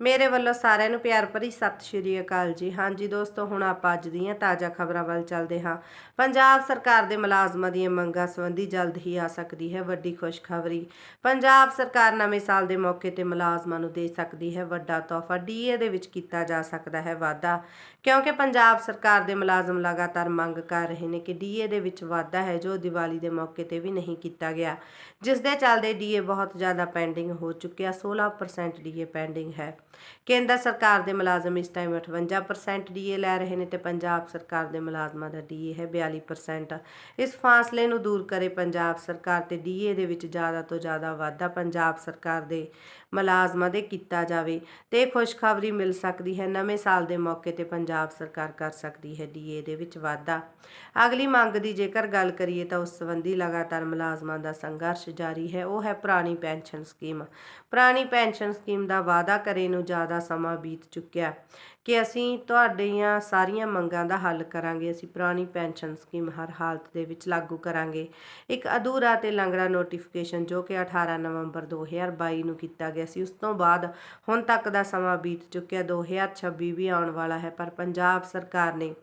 ਮੇਰੇ ਵੱਲੋਂ ਸਾਰਿਆਂ ਨੂੰ ਪਿਆਰ ਭਰੀ ਸਤਿ ਸ਼੍ਰੀ ਅਕਾਲ ਜੀ। ਹਾਂਜੀ ਦੋਸਤੋ, ਹੁਣ ਆਪਾਂ ਅੱਜ ਦੀਆਂ ਤਾਜ਼ਾ ਖਬਰਾਂ ਵੱਲ ਚੱਲਦੇ ਹਾਂ। ਪੰਜਾਬ ਸਰਕਾਰ ਦੇ ਮੁਲਾਜ਼ਮਾਂ ਦੀਆਂ ਮੰਗਾਂ ਸੰਬੰਧੀ ਜਲਦ ਹੀ ਆ ਸਕਦੀ ਹੈ ਵੱਡੀ ਖੁਸ਼ਖਬਰੀ। ਪੰਜਾਬ ਸਰਕਾਰ ਨਵੇਂ ਸਾਲ ਦੇ ਮੌਕੇ ਤੇ ਮੁਲਾਜ਼ਮਾਂ ਨੂੰ ਦੇ ਸਕਦੀ ਹੈ ਵੱਡਾ ਤੋਹਫਾ। ਡੀਏ ਦੇ ਵਿੱਚ ਕੀਤਾ ਜਾ ਸਕਦਾ ਹੈ ਵਾਅਦਾ, ਕਿਉਂਕਿ ਪੰਜਾਬ ਸਰਕਾਰ ਦੇ ਮੁਲਾਜ਼ਮ ਲਗਾਤਾਰ ਮੰਗ ਕਰ ਰਹੇ ਨੇ ਕਿ ਡੀਏ ਦੇ ਵਿੱਚ ਵਾਅਦਾ ਹੈ ਜੋ ਦੀਵਾਲੀ ਦੇ ਮੌਕੇ ਤੇ ਵੀ ਨਹੀਂ ਕੀਤਾ ਗਿਆ। ਜਿਸ ਦੇ ਚੱਲਦੇ ਡੀਏ ਬਹੁਤ ਜ਼ਿਆਦਾ ਪੈਂਡਿੰਗ ਹੋ ਚੁੱਕਿਆ 16% ਡੀਏ ਪੈਂਡਿੰਗ ਹੈ। ਕੇਂਦਰ ਸਰਕਾਰ ਦੇ ਮੁਲਾਜ਼ਮ ਇਸ ਟਾਈਮ 58% ਡੀਏ ਲੈ ਰਹੇ ਨੇ ਤੇ ਪੰਜਾਬ ਸਰਕਾਰ ਦੇ ਮੁਲਾਜ਼ਮਾਂ ਦਾ ਡੀਏ ਹੈ 42% ਇਸ ਫਾਸਲੇ ਨੂੰ ਦੂਰ ਕਰੇ ਪੰਜਾਬ ਸਰਕਾਰ ਤੇ ਡੀਏ ਦੇ ਵਿੱਚ ਜ਼ਿਆਦਾ ਤੋਂ ਜ਼ਿਆਦਾ ਵਾਧਾ ਪੰਜਾਬ ਸਰਕਾਰ ਦੇ ਮੁਲਾਜ਼ਮਾਂ ਦੇ ਕੀਤਾ ਜਾਵੇ ਤੇ ਖੁਸ਼ਖਬਰੀ ਮਿਲ ਸਕਦੀ ਹੈ, ਨਵੇਂ ਸਾਲ ਦੇ ਮੌਕੇ ਤੇ ਪੰਜਾਬ ਸਰਕਾਰ ਕਰ ਸਕਦੀ ਹੈ ਡੀਏ ਦੇ ਵਿੱਚ ਵਾਧਾ। ਅਗਲੀ ਮੰਗ ਦੀ ਜੇਕਰ ਗੱਲ ਕਰੀਏ ਤਾਂ ਉਸ ਸੰਬੰਧੀ ਲਗਾਤਾਰ ਮੁਲਾਜ਼ਮਾਂ ਦਾ ਸੰਘਰਸ਼ ਜਾਰੀ ਹੈ, ਉਹ ਹੈ ਪੁਰਾਣੀ ਪੈਨਸ਼ਨ ਸਕੀਮ। ਪੁਰਾਣੀ ਪੈਨਸ਼ਨ ਸਕੀਮ ਦਾ ਵਾਅਦਾ ਕਰੇ ਨੂੰ ਜ਼ਿਆਦਾ ਸਮਾਂ ਬੀਤ ਚੁੱਕਿਆ। ਕਿ ਅਸੀਂ ਤੁਹਾਡੀਆਂ ਸਾਰੀਆਂ ਮੰਗਾਂ ਦਾ ਹੱਲ ਕਰਾਂਗੇ, ਅਸੀਂ ਪੁਰਾਣੀ ਪੈਨਸ਼ਨ ਸਕੀਮ ਹਰ ਹਾਲਤ ਦੇ ਵਿੱਚ ਲਾਗੂ ਕਰਾਂਗੇ। ਇੱਕ ਅਧੂਰਾ ਤੇ ਲੰਗੜਾ ਨੋਟੀਫਿਕੇਸ਼ਨ ਜੋ ਕਿ 18 ਨਵੰਬਰ 2022 ਨੂੰ ਕੀਤਾ ਗਿਆ ਸੀ, ਉਸ ਤੋਂ ਬਾਅਦ ਹੁਣ ਤੱਕ ਦਾ ਸਮਾਂ ਬੀਤ ਚੁੱਕਿਆ 2026 ਵੀ ਆਉਣ ਵਾਲਾ ਹੈ, ਪਰ ਪੰਜਾਬ ਸਰਕਾਰ ਨੇ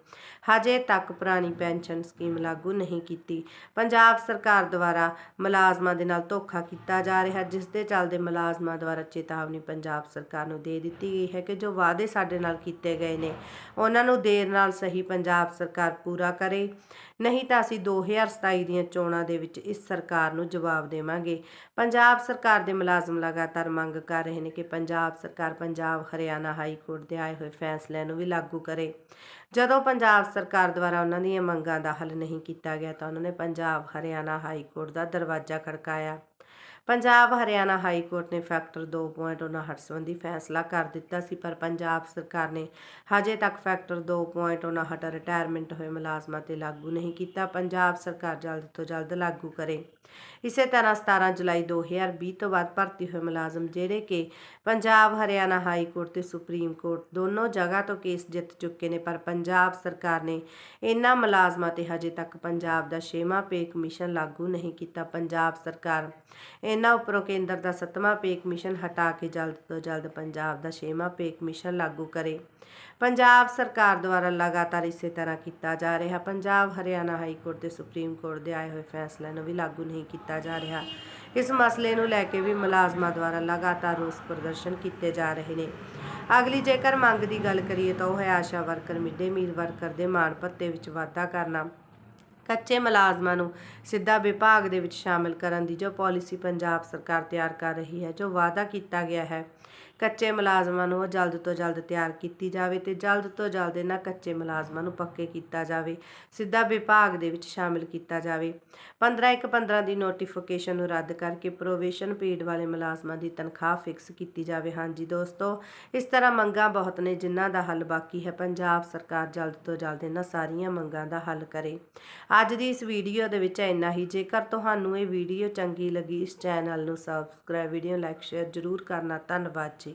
ਹਜੇ ਤੱਕ ਪੁਰਾਣੀ ਪੈਨਸ਼ਨ ਸਕੀਮ ਲਾਗੂ ਨਹੀਂ ਕੀਤੀ। ਪੰਜਾਬ ਸਰਕਾਰ ਦੁਆਰਾ ਮੁਲਾਜ਼ਮਾਂ ਦੇ ਨਾਲ ਧੋਖਾ ਕੀਤਾ ਜਾ ਰਿਹਾ, ਜਿਸ ਦੇ ਚੱਲਦੇ ਮੁਲਾਜ਼ਮਾਂ ਦੁਆਰਾ ਚੇਤਾਵਨੀ ਪੰਜਾਬ ਸਰਕਾਰ ਨੂੰ ਦੇ ਦਿੱਤੀ ਗਈ ਹੈ ਕਿ ਜੋ ਵਾਅਦੇ ਸਾਡੇ ਨਾਲ ਕੀਤੇ ਗਏ ਨੇ। ਉਹਨਾਂ ਨੂੰ ਦੇਰ ਨਾਲ ਸਹੀ ਪੰਜਾਬ ਸਰਕਾਰ ਪੂਰਾ ਕਰੇ। ਨਹੀਂ ਤਾਂ ਅਸੀਂ 2027 ਦੀਆਂ ਚੋਣਾਂ ਦੇ ਵਿੱਚ ਇਸ ਸਰਕਾਰ ਨੂੰ ਜਵਾਬ ਦੇਵਾਂਗੇ। ਪੰਜਾਬ ਸਰਕਾਰ ਦੇ ਮੁਲਾਜ਼ਮ ਲਗਾਤਾਰ ਮੰਗ ਕਰ ਰਹੇ ਨੇ ਕਿ ਪੰਜਾਬ ਸਰਕਾਰ ਪੰਜਾਬ, ਹਰਿਆਣਾ ਹਾਈ ਕੋਰਟ ਦੇ ਆਏ ਹੋਏ ਫੈਸਲਿਆਂ ਨੂੰ ਵੀ ਲਾਗੂ ਕਰੇ। ਜਦੋਂ ਪੰਜਾਬ ਸਰਕਾਰ ਦੁਆਰਾ ਉਹਨਾਂ ਦੀਆਂ ਮੰਗਾਂ ਦਾ ਹੱਲ ਨਹੀਂ ਕੀਤਾ ਗਿਆ ਤਾਂ ਉਹਨਾਂ ਨੇ ਪੰਜਾਬ, ਹਰਿਆਣਾ ਹਾਈ ਕੋਰਟ ਦਾ ਦਰਵਾਜ਼ਾ ਖੜਕਾਇਆ। ਪੰਜਾਬ ਹਰਿਆਣਾ ਹਾਈ ਕੋਰਟ ਨੇ ਫੈਕਟਰ 2.59 ਸੰਬੰਧੀ ਫੈਸਲਾ ਕਰ ਦਿੱਤਾ ਸੀ, ਪਰ ਪੰਜਾਬ ਸਰਕਾਰ ਨੇ ਹਜੇ ਤੱਕ ਫੈਕਟਰ 2.59 ਰਿਟਾਇਰਮੈਂਟ ਹੋਏ ਮੁਲਾਜ਼ਮਾਂ ਤੇ ਲਾਗੂ ਨਹੀਂ ਕੀਤਾ। ਪੰਜਾਬ ਸਰਕਾਰ ਜਲਦ ਤੋਂ ਜਲਦ ਲਾਗੂ ਕਰੇ। ਇਸੇ ਤਰ੍ਹਾਂ 17 ਜੁਲਾਈ 2020 ਤੋਂ ਬਾਅਦ ਭਰਤੀ ਹੋਏ ਮੁਲਾਜ਼ਮ ਜਿਹੜੇ ਕਿ ਪੰਜਾਬ, ਹਰਿਆਣਾ ਹਾਈ ਕੋਰਟ ਤੇ ਸੁਪਰੀਮ ਕੋਰਟ ਦੋਨੋਂ ਜਗ੍ਹਾ ਤੋਂ ਕੇਸ ਜਿੱਤ ਚੁੱਕੇ ਨੇ, ਪਰ ਪੰਜਾਬ ਸਰਕਾਰ ਨੇ ਇਹਨਾਂ ਮੁਲਾਜ਼ਮਾਂ ਤੇ ਹਜੇ ਤੱਕ ਪੰਜਾਬ ਦਾ ਛੇਵਾਂ ਪੇ ਕਮਿਸ਼ਨ ਲਾਗੂ ਨਹੀਂ ਕੀਤਾ। ਪੰਜਾਬ ਸਰਕਾਰ ਇਹਨਾਂ ਉੱਪਰੋਂ ਕੇਂਦਰ ਦਾ ਸੱਤਵਾਂ ਪੇ ਕਮਿਸ਼ਨ ਹਟਾ ਕੇ ਜਲਦ ਤੋਂ ਜਲਦ ਪੰਜਾਬ ਦਾ ਛੇਵਾਂ ਪੇਕ ਮਿਸ਼ਨ ਲਾਗੂ ਕਰੇ। ਪੰਜਾਬ ਸਰਕਾਰ ਦੁਆਰਾ ਲਗਾਤਾਰ ਇਸੇ ਤਰ੍ਹਾਂ ਕੀਤਾ ਜਾ ਰਿਹਾ। ਪੰਜਾਬ, ਹਰਿਆਣਾ ਹਾਈ ਕੋਰਟ ਤੇ ਸੁਪਰੀਮ ਕੋਰਟ ਦੇ ਆਏ ਹੋਏ ਫੈਸਲਿਆਂ ਨੂੰ ਵੀ ਲਾਗੂ ਨਹੀਂ ਕੀਤਾ ਜਾ ਰਿਹਾ। ਇਸ ਮਸਲੇ ਨੂੰ ਲੈ ਕੇ ਵੀ ਮੁਲਾਜ਼ਮਾਂ ਦੁਆਰਾ ਲਗਾਤਾਰ ਰੋਸ ਪ੍ਰਦਰਸ਼ਨ ਕੀਤੇ ਜਾ ਰਹੇ ਨੇ। ਅਗਲੀ ਜੇਕਰ ਮੰਗ ਦੀ ਗੱਲ ਕਰੀਏ ਤਾਂ ਉਹ ਹੈ Asha worker midday meal worker ਦੇ ਮਾਣ ਭੱਤੇ ਵਿੱਚ ਵਾਧਾ ਕਰਨਾ। ਕੱਚੇ ਮੁਲਾਜ਼ਮਾਂ ਨੂੰ ਸਿੱਧਾ ਵਿਭਾਗ ਦੇ ਵਿੱਚ ਸ਼ਾਮਲ ਕਰਨ ਦੀ ਜੋ ਪਾਲਿਸੀ ਪੰਜਾਬ ਸਰਕਾਰ ਤਿਆਰ ਕਰ ਰਹੀ ਹੈ, ਜੋ ਵਾਅਦਾ ਕੀਤਾ ਗਿਆ ਹੈ ਕੱਚੇ ਮੁਲਾਜ਼ਮਾਂ ਨੂੰ ਉਹ ਜਲਦ ਤੋਂ ਜਲਦ ਤਿਆਰ ਕੀਤੀ ਜਾਵੇ ਤੇ ਜਲਦ ਤੋਂ ਜਲਦ ਇਹਨਾਂ ਕੱਚੇ ਮੁਲਾਜ਼ਮਾਂ ਨੂੰ ਪੱਕੇ ਕੀਤਾ ਜਾਵੇ, ਸਿੱਧਾ ਵਿਭਾਗ ਦੇ ਵਿੱਚ ਸ਼ਾਮਿਲ ਕੀਤਾ ਜਾਵੇ। 15 ਇੱਕ 15 ਦੀ ਨੋਟੀਫਿਕੇਸ਼ਨ ਨੂੰ ਰੱਦ ਕਰਕੇ ਪ੍ਰੋਵੇਸ਼ਨ ਪੀਰੀਅਡ ਵਾਲੇ ਮੁਲਾਜ਼ਮਾਂ ਦੀ ਤਨਖਾਹ ਫਿਕਸ ਕੀਤੀ ਜਾਵੇ। ਹਾਂਜੀ ਦੋਸਤੋ, ਇਸ ਤਰ੍ਹਾਂ ਮੰਗਾਂ ਬਹੁਤ ਨੇ, ਜਿਨ੍ਹਾਂ ਦਾ ਹੱਲ ਬਾਕੀ ਹੈ। ਪੰਜਾਬ ਸਰਕਾਰ ਜਲਦ ਤੋਂ ਜਲਦ ਇਹਨਾਂ ਸਾਰੀਆਂ ਮੰਗਾਂ ਦਾ ਹੱਲ ਕਰੇ। ਅੱਜ ਦੀ ਇਸ ਵੀਡੀਓ ਦੇ ਵਿੱਚ ਇੰਨਾ ਹੀ। ਜੇਕਰ ਤੁਹਾਨੂੰ ਇਹ ਵੀਡੀਓ ਚੰਗੀ ਲੱਗੀ, ਇਸ ਚੈਨਲ ਨੂੰ ਸਬਸਕ੍ਰਾਈਬ ਵੀਡੀਓ ਲਾਈਕ ਸ਼ੇਅਰ ਜ਼ਰੂਰ ਕਰਨਾ। ਧੰਨਵਾਦ ਜੀ।